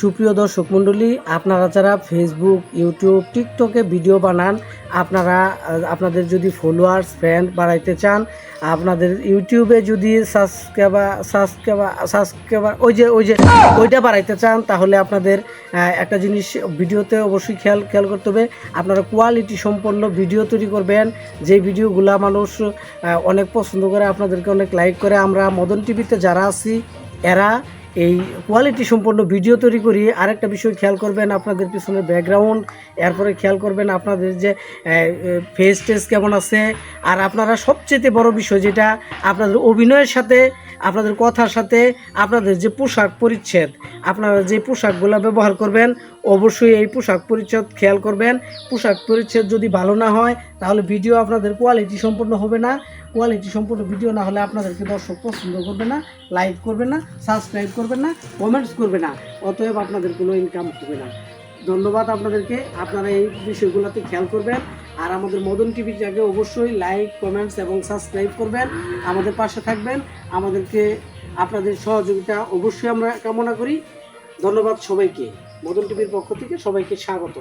সুপ্রিয় দর্শক মণ্ডলী, আপনারা যারা ফেসবুক ইউটিউব টিকটকে ভিডিও বানান, আপনারা আপনাদের যদি ফলোয়ার্স ফ্রেন্ড বাড়াইতে চান, আপনাদের ইউটিউবে যদি সাবস্ক্রাইবার সাবস্ক্রাইবার সাবস্ক্রাইবার ওই যে ওই যে, ওইটা বাড়াইতে চান, তাহলে আপনাদের একটা জিনিস ভিডিওতে অবশ্যই খেয়াল খেয়াল করতে হবে। আপনারা কোয়ালিটি সম্পন্ন ভিডিও তৈরি করবেন। যে ভিডিওগুলা মানুষ অনেক পছন্দ করে, আপনাদেরকে অনেক লাইক করে, আমরা মদন টিভিতে যারা আছি, এরা এই কোয়ালিটি সম্পন্ন ভিডিও তৈরি করি। আরেকটা বিষয় খেয়াল করবেন, আপনাদের পিছনে ব্যাকগ্রাউন্ড এরপরে খেয়াল করবেন আপনাদের যে ফেস টেস কেমন আছে। আর আপনারা সবচেয়ে বড় বিষয় যেটা, আপনাদের অভিনয়ের সাথে আপনাদের কথার সাথে আপনাদের যে পোশাক পরিচ্ছেদ, আপনারা যে পোশাকগুলো ব্যবহার করবেন, অবশ্যই এই পোশাক পরিচ্ছদ খেয়াল করবেন। পোশাক পরিচ্ছদ যদি ভালো না হয়, তাহলে ভিডিও আপনাদের কোয়ালিটি সম্পূর্ণ হবে না। কোয়ালিটি সম্পূর্ণ ভিডিও না হলে আপনাদেরকে দর্শক পছন্দ করবে না লাইক করবে না সাবস্ক্রাইব করবে না কমেন্টস করবে না। অতএব আপনাদের কোনো ইনকাম হবে না। ধন্যবাদ আপনাদেরকে। আপনারা এই বিষয়গুলোতে খেয়াল করবেন। আর আমাদের মদন আগে অবশ্যই লাইক, কমেন্টস এবং সাবস্ক্রাইব করবেন। আমাদের পাশে থাকবেন। আমাদেরকে আপনাদের সহযোগিতা অবশ্যই আমরা কামনা করি। ধন্যবাদ সবাইকে। মদন টিভির পক্ষ থেকে সবাইকে স্বাগত